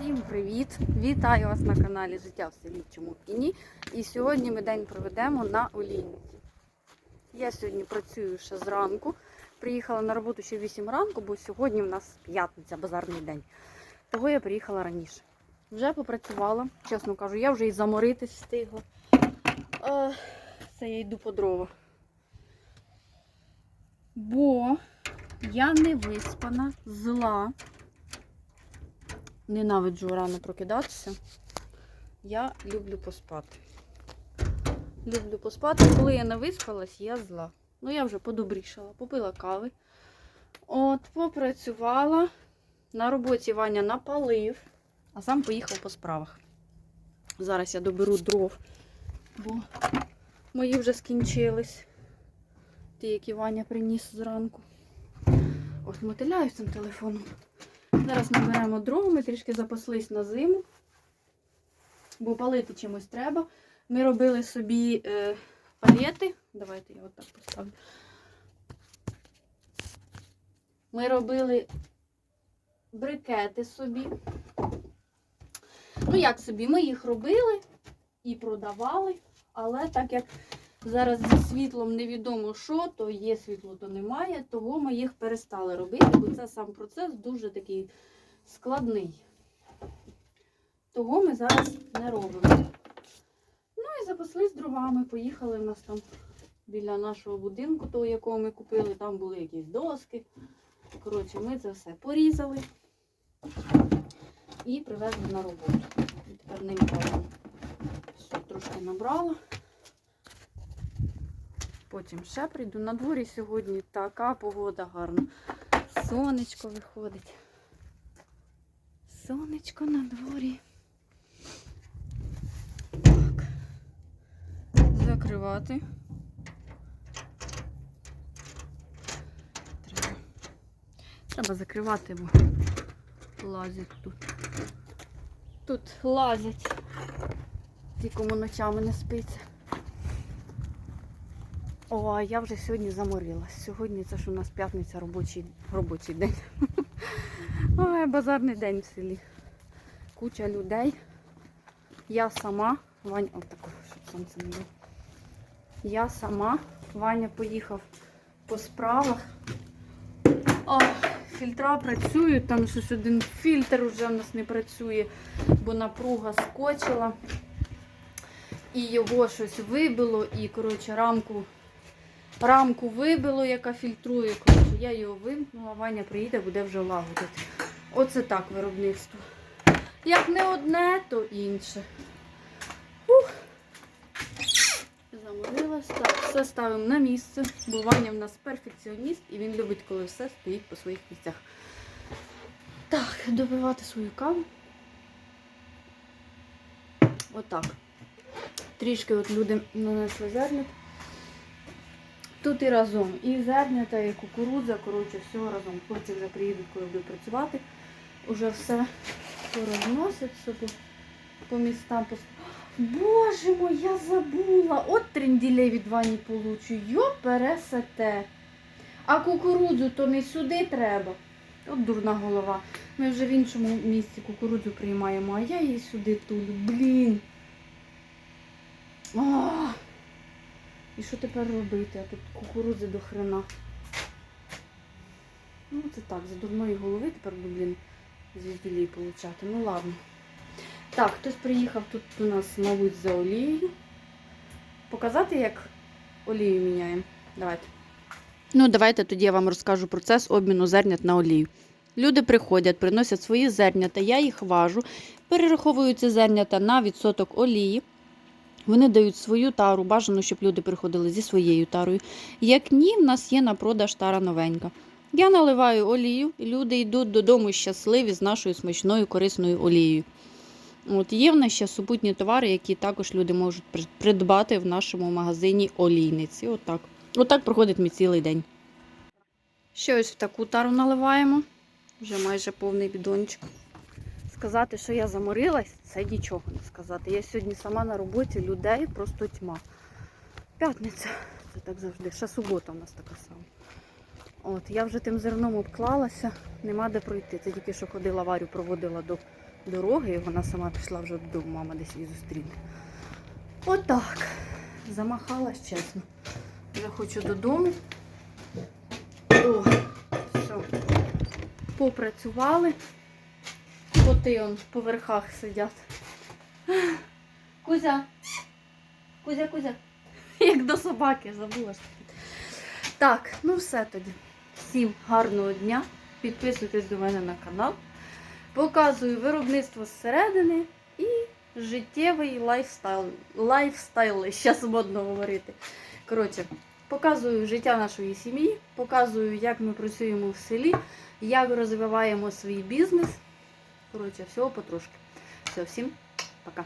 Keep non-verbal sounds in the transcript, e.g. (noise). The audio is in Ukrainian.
Всім привіт! Вітаю вас на каналі Життя в селі Чомукіні. І сьогодні ми день проведемо на олійниці. Я сьогодні працюю ще зранку. Приїхала на роботу ще 8 ранку, бо сьогодні в нас п'ятниця, базарний день. Того я приїхала раніше. Вже попрацювала, чесно кажу, я вже і заморитись встигла. Е, Це я йду по дрова. Бо я не виспана, зла. Ненавиджу рано прокидатися. Я люблю поспати. Люблю поспати. Коли я не виспалась, я зла. Ну, я вже подобрішала, попила кави. От, попрацювала. На роботі Ваня напалив, а сам поїхав по справах. Зараз я доберу дров, бо мої вже скінчились. Ті, які Ваня приніс зранку. Ось мотиляю цим телефоном. Зараз наберемо дров, ми трішки запаслись на зиму, бо палити чимось треба. Ми робили собі е, палети. Давайте я отак поставлю. Ми робили брикети собі. Ну, як собі, ми їх робили і продавали, але так як зараз зі світлом невідомо що, то є світло, то немає, того ми їх перестали робити, бо це сам процес дуже такий складний. Того ми зараз не робимо. Ну і запаслись дровами. Поїхали в нас там біля нашого будинку, того, якого ми купили, там були якісь доски. Коротше, ми це все порізали і привезли на роботу. І тепер ним. Все, трошки набрала. Потім ще прийду. На дворі сьогодні така погода гарна. Сонечко виходить. Сонечко на дворі. Так. Закривати. Треба. Треба закривати, бо лазять тут. Тут лазять. Ті, ночами не спиться. О, я вже сьогодні заморилась. Сьогодні це ж у нас п'ятниця робочий, робочий день. (laughs) Ой, базарний день в селі. Куча людей. Я сама, Ваня, отако, щоб сонце не було. Я сама, Ваня поїхав по справах. О, фільтра працюють, там щось один фільтр вже в нас не працює, бо напруга скочила. І його щось вибило, і, коротше, рамку рамку вибило, яка фільтрує. Коротше, я його вимкнула, Ваня приїде, буде вже лагодити. Оце так виробництво. Як не одне, то інше. Ух. Заморилась. Так, все ставимо на місце. Бо Ваня в нас перфекціоніст і він любить, коли все стоїть по своїх місцях. Так, добивати свою каву. Отак. Трішки от люди нанесли зернят. Тут і разом і зернята, і кукурудза, коротше, все разом. Хлопці вже приїдуть, коли будуть працювати. Уже все розноситься по, по містам. Боже мой, я забула! От тренділей від Вані получу. Йо пересете. А кукурудзу то не сюди треба. От дурна голова. Ми вже в іншому місці кукурудзу приймаємо, а я її сюди тулю. Блін. І що тепер робити? А тут кукурудзи до хрена. Ну це так, за дурної голови тепер буду, блін, звізділій получати. Ну ладно. Так, хтось приїхав тут у нас, мабуть, за олією. Показати, як олію міняємо. Давайте. Ну, давайте тоді я вам розкажу процес обміну зернят на олію. Люди приходять, приносять свої зернята, я їх важу, перераховую ці зернята на відсоток олії. Вони дають свою тару, бажано, щоб люди приходили зі своєю тарою. Як ні, в нас є на продаж тара новенька. Я наливаю олію, і люди йдуть додому щасливі з нашою смачною корисною олією. От Є в нас ще супутні товари, які також люди можуть придбати в нашому магазині олійниці. Отак. Отак проходить мій цілий день. Ще ось в таку тару наливаємо. Вже майже повний бідончик. Сказати, що я заморилась, це нічого не сказати. Я сьогодні сама на роботі, людей просто тьма. П'ятниця. Це так завжди. Ще субота у нас така сама. От, я вже тим зерном обклалася, нема де пройти. Це тільки що ходила Варю, проводила до дороги, і вона сама пішла вже додому, мама десь її зустріне. Отак. Замахалась, чесно. Вже хочу додому. О, все. Попрацювали. Коти он по верхах сидять. Кузя. Кузя, Кузя. (laughs) Як до собаки, забула ж. Так, ну все тоді. Всім гарного дня. Підписуйтесь до мене на канал. Показую виробництво зсередини і життєвий лайфстайл. Лайфстайл, зараз модно говорити. Коротше, показую життя нашої сім'ї, показую, як ми працюємо в селі, як розвиваємо свій бізнес. Коротше, всього потрошки. Все, всім пока.